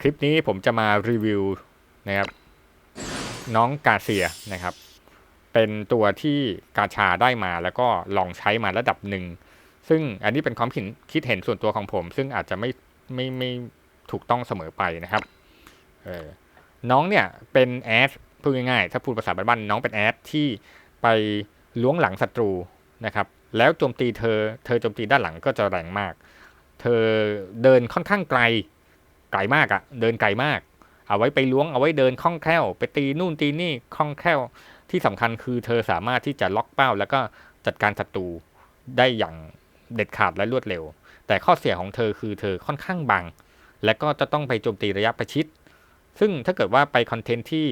คลิปนี้ผมจะมารีวิวนะครับน้องกาเซียนะครับ เป็นตัวที่กาชาได้มาแล้วก็ลองใช้มาระดับหนึ่ง ซึ่งอันนี้เป็นความคิดคิดเห็นส่วนตัวของผม ซึ่งอาจจะไม่ไม่ไม่ถูกต้องเสมอไปนะครับเออน้องเนี่ยเป็นแอสพูดง่ายๆถ้าพูดภาษาบ้านๆน้องเป็นแอสที่ไปล้วงหลังศัตรูนะครับ แล้วโจมตีเธอ เธอโจมตีด้านหลังก็จะแรงมาก เธอเดินค่อนข้างไกล ไกลมากอะเดินไกลมาก เอาไว้ไปล้วงเอาไว้เดินคล่องแคล่ว ไปตีนู่นตีนี่คล่องแคล่ว ที่สำคัญคือเธอสามารถที่จะล็อกเป้า แล้วก็จัดการศัตรูได้อย่างเด็ดขาดและรวดเร็ว แต่ข้อเสียของเธอคือเธอค่อนข้างบาง และก็จะต้องไปโจมตีระยะประชิด ซึ่งถ้าเกิดว่าไปคอนเทนต์ที่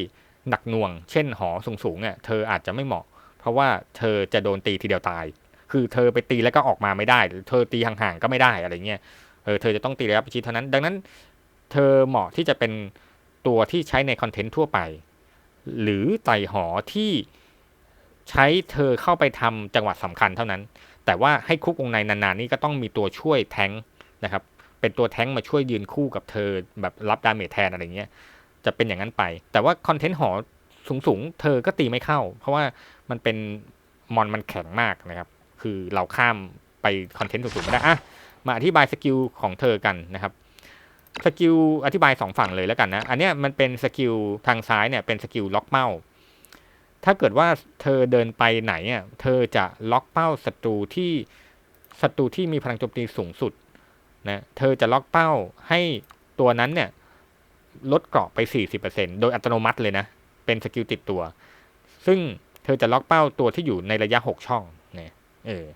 หนักหน่วง เช่นหอสูงๆเนี่ยเธออาจจะไม่เหมาะ เพราะว่าเธอจะโดนตีทีเดียวตาย คือเธอไปตีแล้วก็ออกมาไม่ได้เธอตีห่างๆก็ไม่ได้อะไรเงี้ย เออ เธอจะต้องตีระยะประชิดเท่านั้น ดังนั้น เธอเหมาะที่จะเป็นตัวที่ใช้ในคอนเทนต์ทั่วไป หรือไต่หอที่ใช้เธอเข้าไปทำจังหวะสำคัญเท่านั้น แต่ว่าให้คุกวงในนานๆนี่ก็ต้องมีตัวช่วยแทงนะครับ เป็นตัวแทงมาช่วยยืนคู่กับเธอแบบรับดาเมจแทนอะไรเงี้ย จะเป็นอย่างนั้นไป แต่ว่าคอนเทนต์หอสูงๆ เธอก็ตีไม่เข้า เพราะว่ามันเป็นมอนมันแข็งมากนะครับ คือเราข้ามไปคอนเทนต์สูงๆไม่ได้อะมาอธิบายสกิลของเธอกันนะครับ สกิลอธิบายสองฝั่งเลยแล้วกันนะ อันเนี้ยมันเป็นสกิลทางซ้ายเนี่ยเป็นสกิลล็อกเป้า ถ้าเกิดว่าเธอเดินไปไหนอะเธอจะล็อกเป้าศัตรูที่ศัตรูที่มีพลังโจมตีสูงสุดนะเธอจะล็อกเป้าให้ตัวนั้นเนี่ยลดเกราะไป 40%โดยอัตโนมัติเลยนะ เป็นสกิลติดตัว ซึ่งเธอจะล็อกเป้าตัวที่อยู่ในระยะ 6 ช่องเนี่ยเออ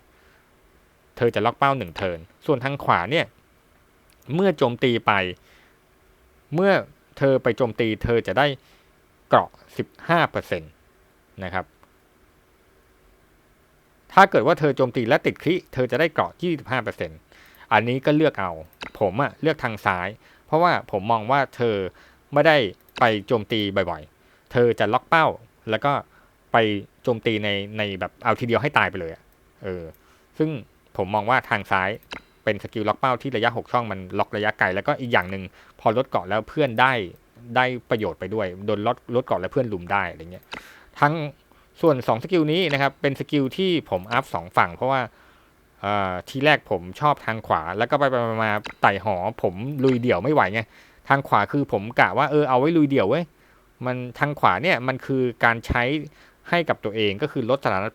เธอจะล็อกเป้าหนึ่งเทิร์นส่วนทางขวาเนี่ย เมื่อโจมตีไป เมื่อเธอไปโจมตีเธอจะได้เกราะ 15%นะครับ ถ้าเกิดว่าเธอโจมตีและติดคลิเธอจะได้เกราะ 25%อันนี้ก็เลือกเอา ผมอะเลือกทางซ้าย เพราะว่าผมมองว่าเธอไม่ได้ไปโจมตีบ่อยๆ เธอจะล็อกเป้า แล้วก็ไปโจมตีในในแบบเอาทีเดียวให้ตายไปเลยอะเออ ซึ่งผมมองว่าทางซ้าย เป็นสกิลล็อกเป้าที่ระยะ 6 ช่องมันล็อกระยะไกลแล้วก็อีกอย่างหนึ่งพอลดเกาะแล้วเพื่อนได้ได้ประโยชน์ไปด้วยโดนลดลดเกาะแล้วเพื่อนลุมได้อะไรเงี้ยทั้งส่วน 2 สกิลนี้นะครับเป็นสกิลที่ผมอัพสองฝั่ง เพราะว่าทีแรกผมชอบทางขวา แล้วก็ไปไปมาไต่หอผมลุยเดี่ยวไม่ไหวไงทางขวาคือผมกะว่าเออเอาไว้ลุยเดี่ยวเว้ยมันทางขวาเนี่ยมันคือการใช้ให้กับตัวเองก็คือลดสถานะ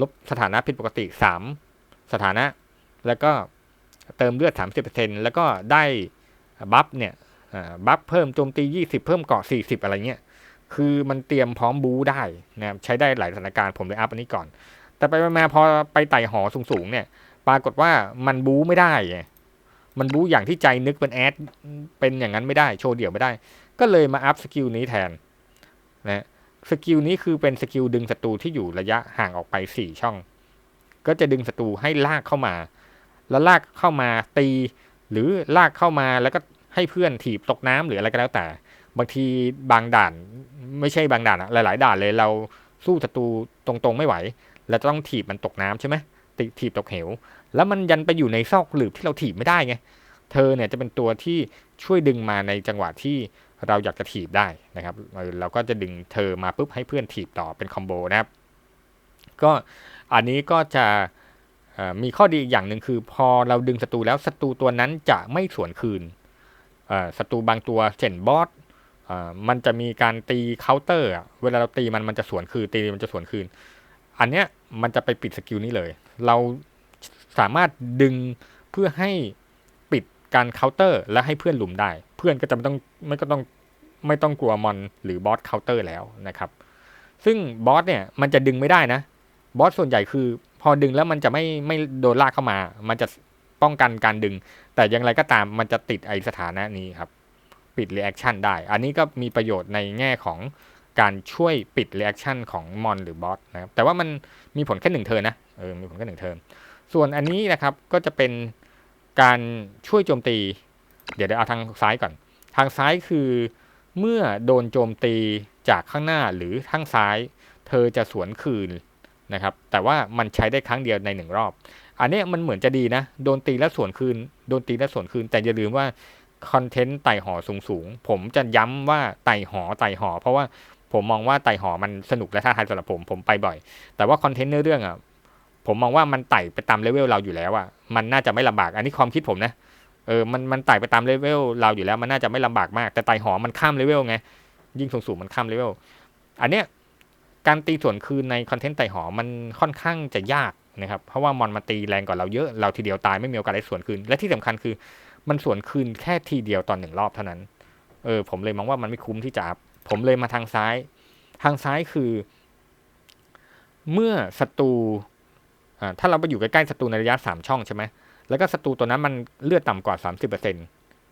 ลบสถานะผิดปกติ 3 สถานะ แล้วก็ เติมเลือด 30%แล้วก็ได้บัฟเนี่ยบัฟเพิ่มโจมตี 20 เพิ่มเกาะ 40 อะไรเงี้ย คือมันเตรียมพร้อมบูได้นะครับใช้ได้หลายสถานการณ์ผมเลยอัพอันนี้ก่อน แต่ไปมาพอไปไต่หอสูงๆเนี่ย ปรากฏว่ามันบูไม่ได้ มันบูอย่างที่ใจนึกเป็นแอด เป็นอย่างนั้นไม่ได้ โชว์เดี่ยวไม่ได้ ก็เลยมาอัพสกิลนี้แทนนะสกิลนี้คือเป็นสกิลดึงศัตรูที่อยู่ระยะห่างออกไป 4 ช่อง ก็จะดึงศัตรูให้ลากเข้ามา แล้วลากเข้ามาตี หรือลากเข้ามาแล้วก็ให้เพื่อนถีบตกน้ำหรืออะไรก็แล้วแต่ บางทีบางด่านไม่ใช่บางด่านอะหลาย ๆ ด่านเลยเราสู้ศัตรูตรงๆไม่ไหวเราต้องถีบมันตกน้ำใช่ไหมติถีบตกเหว แล้วมันยันไปอยู่ในซอกหลืบที่เราถีบไม่ได้ไงเธอเนี่ยจะเป็นตัวที่ช่วยดึงมาในจังหวะที่เราอยากจะถีบได้นะครับ เราก็จะดึงเธอมาปุ๊บให้เพื่อนถีบต่อเป็นคอมโบนะครับ ก็อันนี้ก็จะ มีข้อดีอีกอย่างหนึ่งคือพอเราดึงศัตรูแล้วศัตรูตัวนั้นจะไม่สวนคืนศัตรูบางตัวเช่นบอสมันจะมีการตีเคาน์เตอร์เวลาเราตีมันมันจะสวนคืนตีมันจะสวนคืน อันเนี้ยมันจะไปปิดสกิลนี้เลย เราสามารถดึงเพื่อให้ปิดการเคาน์เตอร์ และให้เพื่อนหลุมได้ เพื่อนก็จะไม่ต้องไม่ก็ต้องไม่ต้องกลัวมอนหรือบอสเคาน์เตอร์แล้วนะครับ ซึ่งบอสเนี่ยมันจะดึงไม่ได้นะบอสส่วนใหญ่คือพอดึงแล้วมันจะไม่ไม่โดนลากเข้ามา มันจะป้องกันการดึง แต่อย่างไรก็ตามมันจะติดไอสถานะนี้ครับ ปิดรีแอคชั่นได้ อันนี้ก็มีประโยชน์ในแง่ของการช่วยปิดรีแอคชั่นของมอนหรือบอสนะครับ แต่ว่ามันมีผลแค่หนึ่งเทิร์นนะ เออ มีผลแค่หนึ่งเทิร์นส่วนอันนี้นะครับก็จะเป็นการช่วยโจมตี เดี๋ยวเดี๋ยวเอาทางซ้ายก่อน ทางซ้ายคือเมื่อโดนโจมตีจากข้างหน้าหรือข้างซ้าย เธอจะสวนคืน นะครับ แต่ว่ามันใช้ได้ครั้งเดียวในหนึ่งรอบ อันนี้มันเหมือนจะดีนะ โดนตีแล้วสวนคืน โดนตีแล้วสวนคืน แต่อย่าลืมว่าคอนเทนต์ไต่หอสูงสูง ผมจะย้ำว่าไต่หอไต่หอ เพราะว่าผมมองว่าไต่หอมันสนุกและท้าทายสำหรับผม ผมไปบ่อย แต่ว่าคอนเทนต์เนื้อเรื่องอะ ผมมองว่ามันไต่ไปตามเลเวลเราอยู่แล้วอะ มันน่าจะไม่ลำบาก อันนี้ความคิดผมนะ เออ มัน มันไต่ไปตามเลเวลเราอยู่แล้ว มันน่าจะไม่ลำบากมาก แต่ไต่หอมันข้ามเลเวลไง ยิ่งสูงสูงมันข้ามเลเวล อันเนี้ย การตีส่วนคืนในคอนเทนต์ไต่หอมันค่อนข้างจะยากนะครับ เพราะว่ามอนมาตีแรงกว่าเราเยอะเราทีเดียวตายไม่มีโอกาสได้ส่วนคืน และที่สำคัญคือมันส่วนคืนแค่ทีเดียวตอนหนึ่งรอบเท่านั้น เออผมเลยมองว่ามันไม่คุ้มที่จะผมเลยมาทางซ้าย ทางซ้ายคือ เมื่อศัตรูอ่าถ้าเราไปอยู่ใกล้ๆศัตรูในระยะสามช่องใช่ไหมแล้วก็ศัตรูตัวนั้นมันเลือดต่ำกว่าสามสิบเปอร์เซ็นต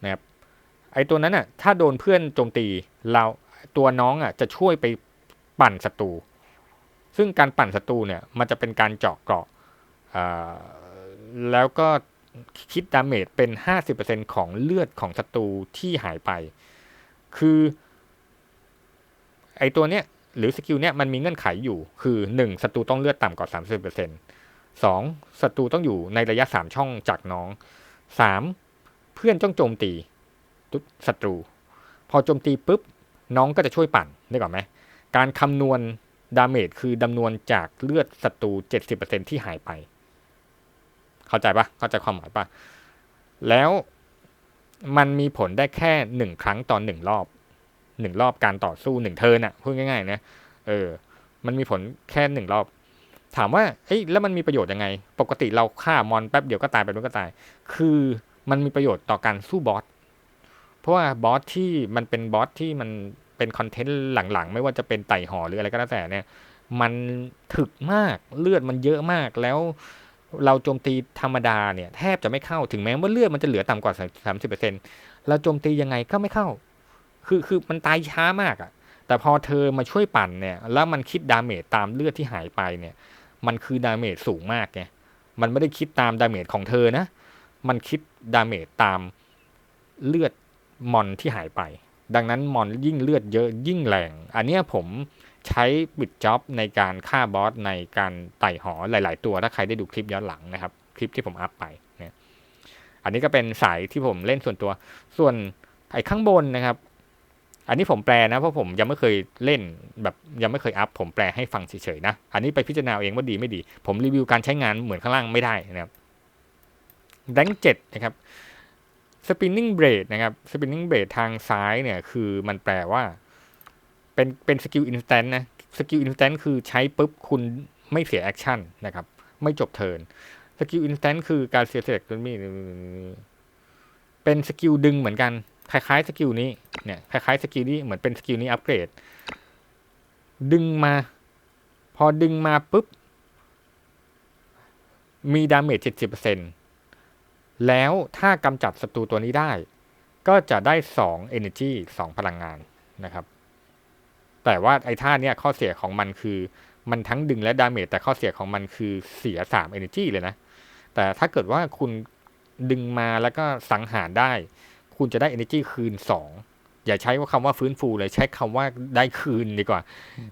นะครับไอตัวนั้นอะถ้าโดนเพื่อนโจมตีเราตัวน้องอะจะช่วยไป ปั่นศัตรู ซึ่งการปั่นศัตรูเนี่ยมันจะเป็นการเจาะเกราะแล้วก็คิดดาเมจเป็น 50%ของเลือดของศัตรูที่หายไป คือไอตัวเนี้ยหรือสกิลเนี้ยมันมีเงื่อนไขอยู่ คือ 1. ศัตรูต้องเลือดต่ำกว่า 30% 2. ศัตรูต้องอยู่ในระยะ 3 ช่องจากน้อง 3. เพื่อนจ้องโจมตีศัตรู พอโจมตีปุ๊บ น้องก็จะช่วยปั่นได้ก่อนไหม การคำนวณดาเมจคือดำนวนจากเลือดศัตรู 70%ที่หายไป เข้าใจปะเข้าใจความหมายปะแล้วมันมีผลได้แค่หนึ่งครั้งต่อหนึ่งรอบหนึ่งรอบการต่อสู้หนึ่งเทิร์นอะพูดง่ายๆนะเออ มันมีผลแค่หนึ่งรอบ ถามว่าเอ้ยแล้วมันมีประโยชน์ยังไง ปกติเราฆ่ามอนแป๊บเดียวก็ตายไปนู้นก็ตาย คือมันมีประโยชน์ต่อการสู้บอสเพราะว่าบอสที่มันเป็นบอสที่มัน เป็นคอนเทนต์หลังๆ ไม่ว่าจะเป็นไต่หอหรืออะไรก็แล้วแต่เนี่ย มันถึกมากเลือดมันเยอะมากแล้วเราโจมตีธรรมดาเนี่ยแทบจะไม่เข้าถึงแม้ว่าเลือดมันจะเหลือต่ำกว่าสามสิบเปอร์เซ็นเราโจมตียังไงก็ไม่เข้า คือคือมันตายช้ามากอะ่ะ แต่พอเธอมาช่วยปั่นเนี่ย แล้วมันคิดดาเมจตามเลือดที่หายไปเนี่ย มันคือดาเมจสูงมากไง มันไม่ได้คิดตามดาเมจของเธอนะ มันคิดดาเมจตามเลือดมอนที่หายไป ดังนั้นมอนยิ่งเลือดเยอะยิ่งแรง อันนี้ผมใช้บิดจ็อบในการฆ่าบอสในการไต่หอหลาย ๆ ตัว ถ้าใครได้ดูคลิปย้อนหลังนะครับ คลิปที่ผมอัพไปเนี่ยอันนี้ก็เป็นสายที่ผมเล่นส่วนตัว ส่วนไอ้ข้างบนนะครับ อันนี้ผมแปลนะเพราะผมยังไม่เคยเล่นแบบยังไม่เคยอัพผมแปลให้ฟังเฉยๆนะ อันนี้ไปพิจารณาเองว่าดีไม่ดี ผมรีวิวการใช้งานเหมือนข้างล่างไม่ได้นะครับแดงเจ็ดนะครับ spinning blade นะครับ spinning blade ทางซ้ายเนี่ยคือมันแปลว่า เป็นเป็นสกิลอินสแตนต์นะสกิลอินสแตนต์คือใช้ปุ๊บคุณไม่เสียแอคชั่นนะครับ ไม่จบเทิร์นสกิลอินสแตนต์คือการเสียเสกตัวนี้เป็นสกิลดึงเหมือนกัน คล้ายๆสกิลนี้เนี่ยคล้ายๆสกิลนี้เหมือนเป็นสกิลนี้อัปเกรด ดึงมา พอดึงมาปุ๊บ มีดาเมจเจ็ดสิบเปอร์เซ็นต์ แล้วถ้ากำจัดศัตรูตัวนี้ได้ ก็จะได้สอง energy สองพลังงานนะครับ แต่ว่าไอ้ท่าเนี้ยข้อเสียของมันคือ มันทั้งดึงและดาเมจแต่ข้อเสียของมันคือเสียสาม energy เลยนะ แต่ถ้าเกิดว่าคุณดึงมาแล้วก็สังหารได้ คุณจะได้ energy คืนสองอย่าใช้ว่าคำว่าฟื้นฟูเลยใช้คำว่าได้คืนดีกว่า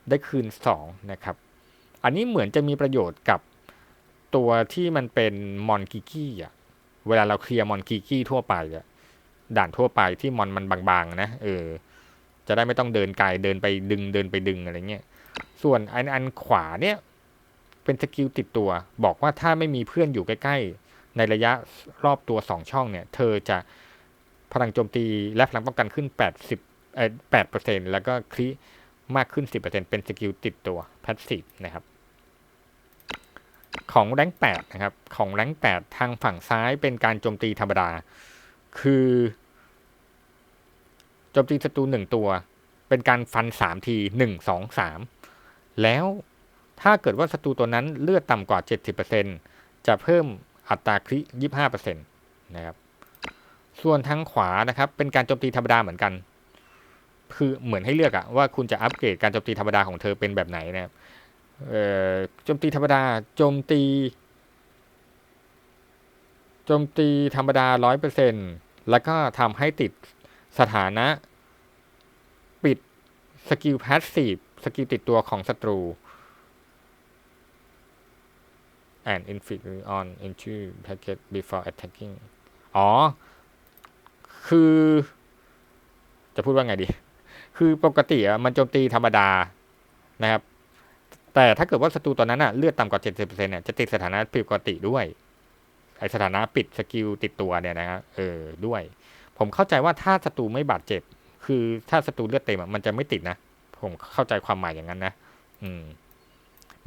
ได้คืนสองนะครับ อันนี้เหมือนจะมีประโยชน์กับตัวที่มันเป็นมอนกิกี้อะ เวลาเราเคลียร์มอนกิกี้ทั่วไปอะด่านทั่วไปที่มอนมันบางๆนะเออ จะได้ไม่ต้องเดินไกลเดินไปดึงเดินไปดึงอะไรเงี้ยส่วนอันอันขวาเนี่ย เป็นสกิลติดตัว บอกว่าถ้าไม่มีเพื่อนอยู่ใกล้ ๆ ในระยะรอบตัวสองช่องเนี่ย เธอจะพลังโจมตีและพลังป้องกันขึ้น 80เอ่อ8เปอร์เซ็นแล้วก็คลิมากขึ้น 10%เป็นสกิลติดตัวพาสซีฟนะครับ ของแรงแปดนะครับของแรงแปดทางฝั่งซ้ายเป็นการโจมตีธรรมดา คือโจมตีศัตรูหนึ่งตัว เป็นการฟันสามทีหนึ่งสองสามแล้วถ้าเกิดว่าศัตรูตัวนั้นเลือดต่ำกว่าเจ็ดสิบเปอร์เซ็นจะเพิ่มอัตราคริยี่ห้าเปอร์เซ็นตนะครับส่วนทางขวานะครับเป็นการโจมตีธรรมดาเหมือนกันคือเหมือนให้เลือกอะว่าคุณจะอัปเกรดการโจมตีธรรมดาของเธอเป็นแบบไหนนะครับ โจมตีธรรมดา โจมตี โจมตีธรรมดาร้อยเปอร์เซ็นแล้วก็ทำให้ติดสถานะ ปิดสกิลพาสซีฟสกิลติดตัวของศัตรู and inflict on into target before attacking อ๋อคคือ จะพูดว่าไงดี คือปกติอะมันโจมตีธรรมดานะครับ แต่ถ้าเกิดว่าศัตรูตัวนั้นอะเลือดต่ำกว่า 70%เนี่ยจะติดสถานะผิดปกติด้วยไอสถานะปิดสกิลติดตัวเนี่ยนะฮะเออด้วย ผมเข้าใจว่าถ้าศัตรูไม่บาดเจ็บ คือถ้าศัตรูเลือดเต็มมันจะไม่ติดนะ ผมเข้าใจความหมายอย่างนั้นนะ อืม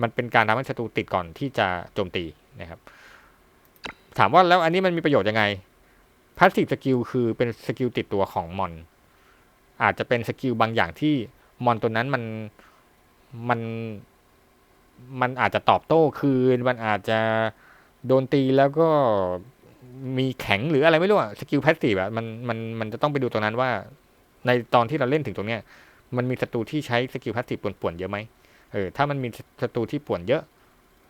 มันเป็นการทำให้ศัตรูติดก่อนที่จะโจมตีนะครับ ถามว่าแล้วอันนี้มันมีประโยชน์ยังไงพาสซีฟสกิลคือเป็นสกิลติดตัวของมอน อาจจะเป็นสกิลบางอย่างที่มอนตัวนั้นมันมัน มันอาจจะตอบโต้คืน มันอาจจะโดนตีแล้วก็มีแข็งหรืออะไรไม่รู้อะสกิลแพสซีฟอะมันมันมันจะต้องไปดูตรงนั้นว่า ในตอนที่เราเล่นถึงตรงเนี้ย มันมีศัตรูที่ใช้สกิลพาสซีฟป่วนๆเยอะไหมเออถ้ามันมีศัตรูที่ป่วนเยอะ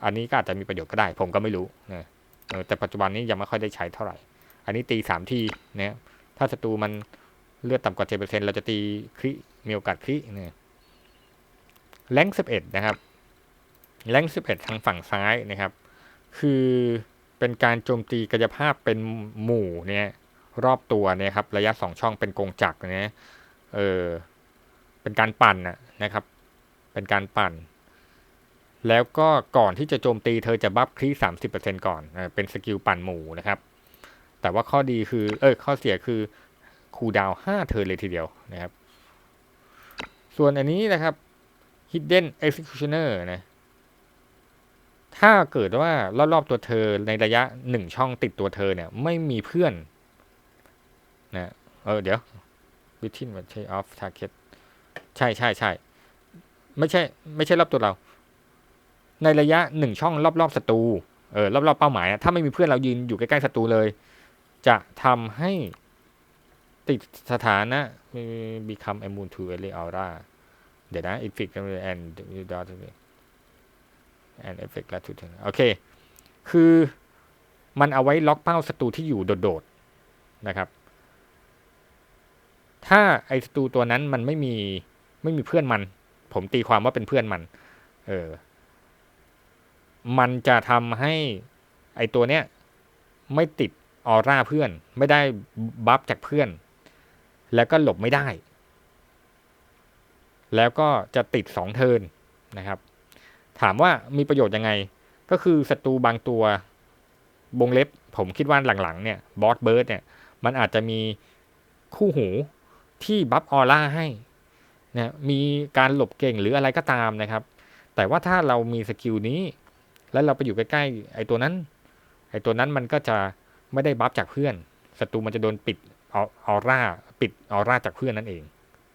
อันนี้ก็อาจจะมีประโยชน์ก็ได้ ผมก็ไม่รู้นะเออแต่ปัจจุบันนี้ยังไม่ค่อยได้ใช้เท่าไหร่ อันนี้ตีสามทีนะถ้าศัตรูมันเลือดต่ำกว่าเจ็ดเปอร์เซ็นเราจะตีคริมีโอกาสคริเนี่ยแรงสิบเอ็ดนะครับ แรงสิบเอ็ดทางฝั่งซ้ายนะครับ คือเป็นการโจมตีกายภาพเป็นหมู่เนี่ยรอบตัวเนี่ยครับระยะสองช่องเป็นกงจักรเนี่ยเออเป็นการปั่นนะครับ เป็นการปั่น แล้วก็ก่อนที่จะโจมตีเธอจะบัฟครีสามสิบเปอร์เซ็นก่อนเออเป็นสกิลปั่นหมู่นะครับ แต่ว่าข้อดีคือ เออข้อเสียคือคูดาวห้าเทิร์นเลยทีเดียวนะครับ ส่วนอันนี้นะครับ Hidden Executioner นะ ถ้าเกิดว่ารอบๆตัวเธอในระยะหนึ่งช่องติดตัวเธอเนี่ย ไม่มีเพื่อนนะเออเดี๋ยว within r a n of target ใช่ใช่ใช่ไม่ใช่ ไม่ใช่รอบตัวเรา ในระยะหนึ่งช่องรอบๆศัตรูเออรอบๆเป้าหมายถ้าไม่มีเพื่อนเรายืนอยู่ใกล้ๆศัตรูเลย จะทำให้ติดสถานะ become immune to early aura เดี๋ยวนะ inflict and dot and effect และทุกโอเค คือมันเอาไว้ล็อกเป้าศัตรูที่อยู่โดดๆนะครับ ถ้าไอศัตรูตัวนั้นมันไม่มีไม่มีเพื่อนมัน ผมตีความว่าเป็นเพื่อนมัน เออ มันจะทำให้ไอตัวเนี้ยไม่ติดออร่าเพื่อน ไม่ได้บัฟจากเพื่อน แล้วก็หลบไม่ได้ แล้วก็จะติดสองเทินนะครับ ถามว่ามีประโยชน์ยังไง ก็คือศัตรูบางตัววงเล็บ ผมคิดว่าหลังๆเนี่ยบอสเบิร์ดเนี่ยมันอาจจะมีคู่หูที่บัฟออร่าให้นะมีการหลบเก่งหรืออะไรก็ตามนะครับ แต่ว่าถ้าเรามีสกิลนี้ แล้วเราไปอยู่ใกล้ๆไอ้ตัวนั้น ไอ้ตัวนั้นมันก็จะไม่ได้บัฟจากเพื่อนศัตรูมันจะโดนปิดออร่าปิดออร่าจากเพื่อนนั่นเอง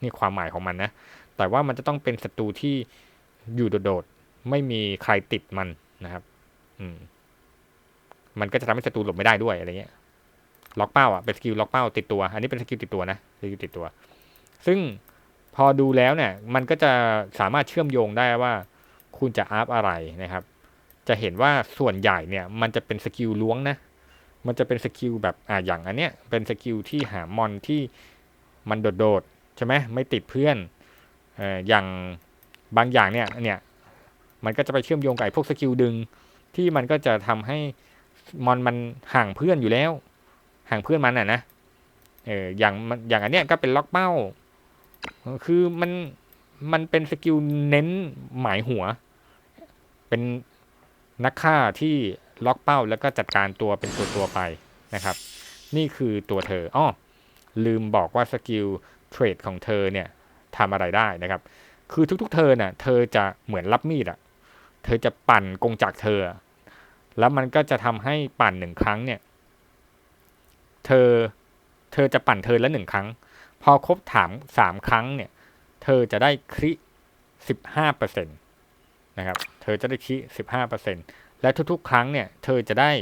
นี่ความหมายของมันนะ แต่ว่ามันจะต้องเป็นศัตรูที่อยู่โดด ไม่มีใครติดมันนะครับ อืม มันก็จะทำให้ศัตรูหลบไม่ได้ด้วยอะไรเงี้ย ล็อกเป้าอะเป็นสกิลล็อกเป้าติดตัว อันนี้เป็นสกิลติดตัวนะสกิลติดตัว ซึ่งพอดูแล้วเนี่ย มันก็จะสามารถเชื่อมโยงได้ว่า คุณจะอัพอะไรนะครับ จะเห็นว่าส่วนใหญ่เนี่ย มันจะเป็นสกิลล้วงนะ มันจะเป็นสกิลแบบอ่าอย่างอันเนี้ย เป็นสกิลที่หามอนที่มันโดดๆใช่ไหมไม่ติดเพื่อน เอ่ออย่างบางอย่างเนี่ย เนี่ย มันก็จะไปเชื่อมโยงกับพวกสกิลดึง ที่มันก็จะทำให้มอนมันห่างเพื่อนอยู่แล้ว ห่างเพื่อนมันอะนะเอออย่างมันอย่างอันเนี้ยก็เป็นล็อกเป้า คือมันมันเป็นสกิลเน้นหมายหัว เป็นนักฆ่าที่ล็อกเป้าแล้วก็จัดการตัวเป็นตัวตัวไปนะครับ นี่คือตัวเธออ้อลืมบอกว่าสกิลเทรดของเธอเนี่ยทำอะไรได้นะครับ คือทุกๆเธอเนี่ยเธอจะเหมือนรับมีดอะ เธอจะปั่นกงจากเธอ แล้วมันก็จะทำให้ปั่นหนึ่งครั้งเนี่ย เธอ เธอจะปั่นเธอละหนึ่งครั้ง พอครบถามสามครั้งเนี่ย เธอจะได้คริสิบห้าเปอร์เซ็นตนะครับ เธอจะได้คริสิบห้าเปอร์เซ็นและทุกๆ ครั้งเนี่ย เธอจะได้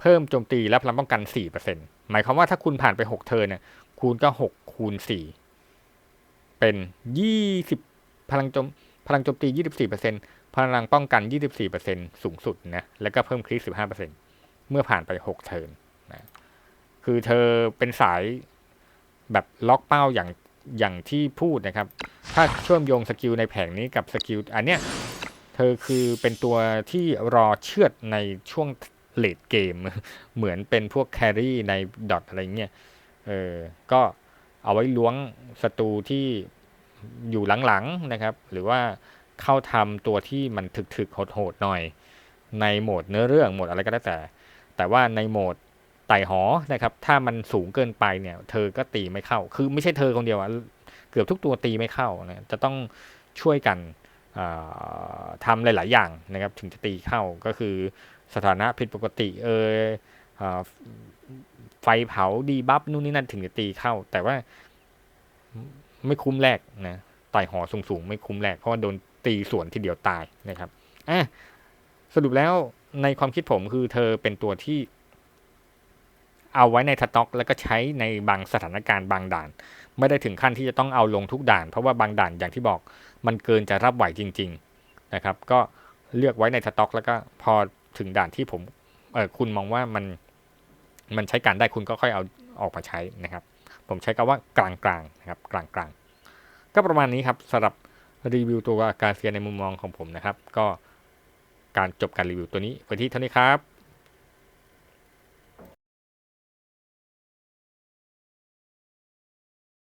เพิ่มโจมตีและพลังป้องกันสี่เปอร์เซ็นหมายความว่าถ้าคุณผ่านไปหกเธอเนี่ย คูณก็หกคูณสี่เป็นยี่สิบพลังโจม ลังโจมตียี่สิบสี่เปอร์เซ็นพลังป้องกันยี่สิบสี่เปอร์เซ็นสูงสุดนะ แล้วก็เพิ่มคริสิบห้าเมื่อผ่านไปหกเทิร์นนะ คือเธอเป็นสายแบบล็อกเป้าอย่างอย่างที่พูดนะครับ ถ้าเชื่อมโยงสกิลในแผงนี้กับสกิลอันเนี้ย เธอคือเป็นตัวที่รอเชือดในช่วงเลดเกม เหมือนเป็นพวกแครี่ในดอทอะไรเงี้ย เออ ก็เอาไว้ล้วงศัตรูที่ อยู่หลังๆนะครับ หรือว่าเข้าทำตัวที่มันถึกๆโหดๆหน่อย ในโหมดเนื้อเรื่องโหมดอะไรก็ได้แต่ แต่ว่าในโหมดไต่หอนะครับ ถ้ามันสูงเกินไปเนี่ย เธอก็ตีไม่เข้า คือไม่ใช่เธอคนเดียวอะเกือบทุกตัวตีไม่เข้านะจะต้องช่วยกันอ่าทำหลาย ๆ อย่างนะครับ ถึงจะตีเข้าก็คือสถานะผิดปกติเออไฟเผาดีบัฟนู่นนี่นั่นถึงจะตีเข้า แต่ว่า ไม่คุ้มแรกนะไต่หอสูงๆ ไม่คุ้มแรกเพราะว่าโดนตีสวนทีเดียวตายนะครับอะสรุปแล้วในความคิดผมคือเธอเป็นตัวที่ เอาไว้ในสต็อก แล้วก็ใช้ในบางสถานการณ์บางด่าน ไม่ได้ถึงขั้นที่จะต้องเอาลงทุกด่าน เพราะว่าบางด่านอย่างที่บอกมันเกินจะรับไหวจริง ๆนะครับ ก็เลือกไว้ในสต็อก แล้วก็พอถึงด่านที่ผมเออคุณมองว่ามันมันใช้การได้คุณก็ค่อยเอาออกมาใช้นะครับ ผมใช้คำว่ากลางๆนะครับกลางๆ ก็ประมาณนี้ครับสำหรับรีวิวตัวกาเซียในมุมมองของผมนะครับ ก็การจบการรีวิวตัวนี้ไปที่เท่านี้ครับ